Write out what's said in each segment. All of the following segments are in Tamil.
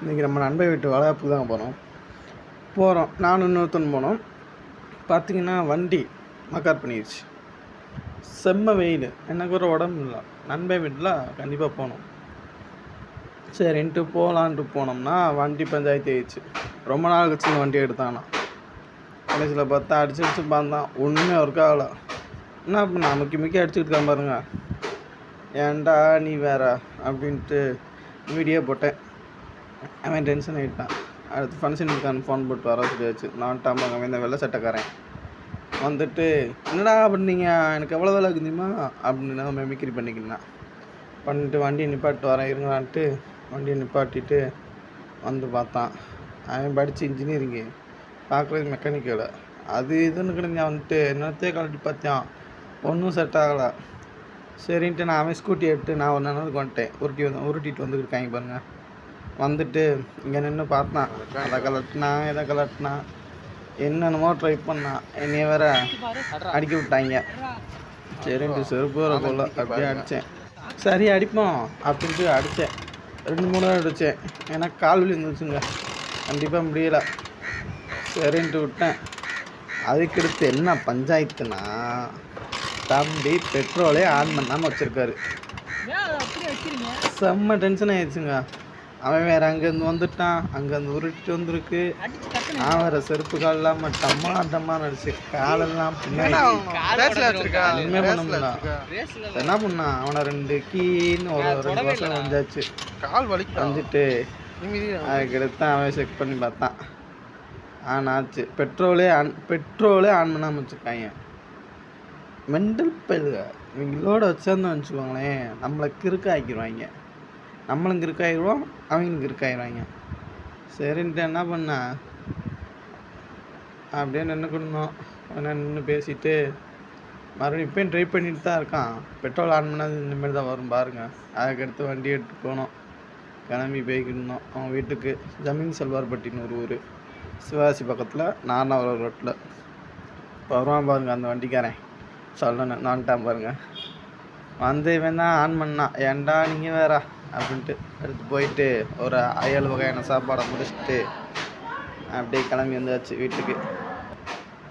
இன்றைக்கி நம்ம நண்பை வீட்டு வளர்ப்பு தான் போகிறோம் போகிறோம் நானும் இன்னொருத்தன் போனோம். பார்த்தீங்கன்னா வண்டி மக்கார் பண்ணிடுச்சு செம்ம வெயில். எனக்கு ஒரு உடம்பு இல்லை. நண்பை வீட்டில் கண்டிப்பாக போகணும். சரின்ட்டு போகலான்ட்டு போனோம்னா வண்டி பஞ்சாயத்து ஆயிடுச்சு. ரொம்ப நாள் கழிச்சு இந்த வண்டி எடுத்தானா. கடைசியில் பார்த்தா அடிச்சு அடிச்சு பார்த்தான் ஒன்றுமே ஒர்க் ஆகலை. என்ன பண்ண? முக்கி முக்கி அடிச்சுக்கிட்டு இருக்கான் பாருங்க. ஏன்டா நீ வேற? அப்படின்ட்டு வீடியோ போட்டேன். அவன் டென்ஷன் ஆகிட்டான். அடுத்து ஃபங்க்ஷனுக்கான ஃபோன் போட்டு வர சொல்லியாச்சு. நான் டாமல் அவன் இந்த வெள்ளை சட்டைக்காரன். வந்துட்டு என்னடா பண்ணீங்க? எனக்கு எவ்வளோ வேலை இருக்குதுமா அப்படின்னு நான் மெமிக்ரி பண்ணிக்கினான் பண்ணிட்டு வண்டியை நிப்பாட்டு வரேன் இருங்களான்ட்டு வண்டியை நிப்பாட்டிட்டு வந்து பார்த்தான். அவன் படித்து இன்ஜினியரிங்கு பார்க்குறது மெக்கானிக்கல் அது இதுன்னு கிடங்க வந்துட்டு. என்னத்தையே கழட்டி பார்த்தான். ஒன்றும் செட் ஆகலை. சரின்ட்டு நான் அவன் ஸ்கூட்டி எடுத்து நான் ஒன்று நேரத்துக்கு வந்துட்டேன் உருட்டி வந்து உருட்டிட்டு வந்துருக்காங்க பாருங்கள் வந்துட்டு இங்கே நின்று பார்த்தான் அதை கலட்டினா இதை கலட்டினா என்னென்னமோ ட்ரை பண்ணான் என்னைய வேற அடிக்க விட்டாங்க. சரின்ட்டு செருப்பு வர போல. அப்படியே அடித்தேன் சரி அடிப்போம் அப்படின்ட்டு அடித்தேன் ரெண்டு மூணு தடவை அடித்தேன் ஏன்னா கால் வலி இருந்துச்சுங்க. கண்டிப்பாக முடியலை. சரின்ட்டு விட்டேன். அதுக்கடுத்து என்ன பஞ்சாயத்துனா தம்பி பெட்ரோலே ஆன் பண்ணாமல் வச்சுருக்காரு. செம்ம டென்ஷன் ஆயிடுச்சுங்க. அவன் வேற அங்கேருந்து வந்துட்டான் அங்கேருந்து உருட்டிட்டு வந்திருக்கு. நான் வேற செருப்பு கால் இல்லாமல் டம்மா டம்மா நடிச்சு காலெல்லாம் பண்ண என்ன பண்ணான் அவனை ரெண்டு கீன்னு ஒரு ரெண்டு வருஷம் வந்தாச்சு. கால் வலிக்கும் வந்துட்டு அதுக்கடுத்து அவன் செக் பண்ணி பார்த்தான். ஆன் ஆச்சு. பெட்ரோலே ஆன் பெட்ரோலே ஆன் பண்ணாமல் வச்சுருக்காங்க. மெண்டல் பயிலுக இவங்களோட வச்சிருந்தோம் வச்சுக்கோங்களேன் நம்மளை கிறுக்க ஆக்கிடுவாங்க நம்மளும் கிறுக்காயிடுவோம் அவங்களும் கிறுக்காயிடுவாங்க சரின்ட்டு என்ன பண்ண? அப்படியே நின்றுக்கணும் நின்று பேசிட்டு மறுபடியும் இப்பயும் ட்ரை பண்ணிட்டு தான் இருக்கான். பெட்ரோல் ஆன் பண்ணாது இந்தமாரி தான் வரும் பாருங்கள் அதுக்கடுத்து வண்டி எடுத்து போனோம். கிளம்பி போய்க்கிருந்தோம் அவன் வீட்டுக்கு ஜமீன் செல்வார்பட்டின்னு ஒரு ஊர். சிவாசி பக்கத்தில் நார்னாவரம் ரோட்டில் வருவான் பாருங்கள் அந்த வண்டிக்காரன். சொல்லணும் நான்ட்டான் பாருங்கள் வந்து இவன் தான் ஆன் பண்ணான். ஏன்டா நீங்கள் வேறா? அப்படின்ட்டு எடுத்து போயிட்டு ஒரு ஏழு வகையான சாப்பாடை முடிச்சுட்டு அப்படியே கிளம்பி வந்தாச்சு வீட்டுக்கு.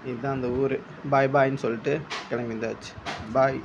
இதுதான் அந்த ஊர். பாய் பாய்ன்னு சொல்லிட்டு கிளம்பி வந்தாச்சு. பாய்.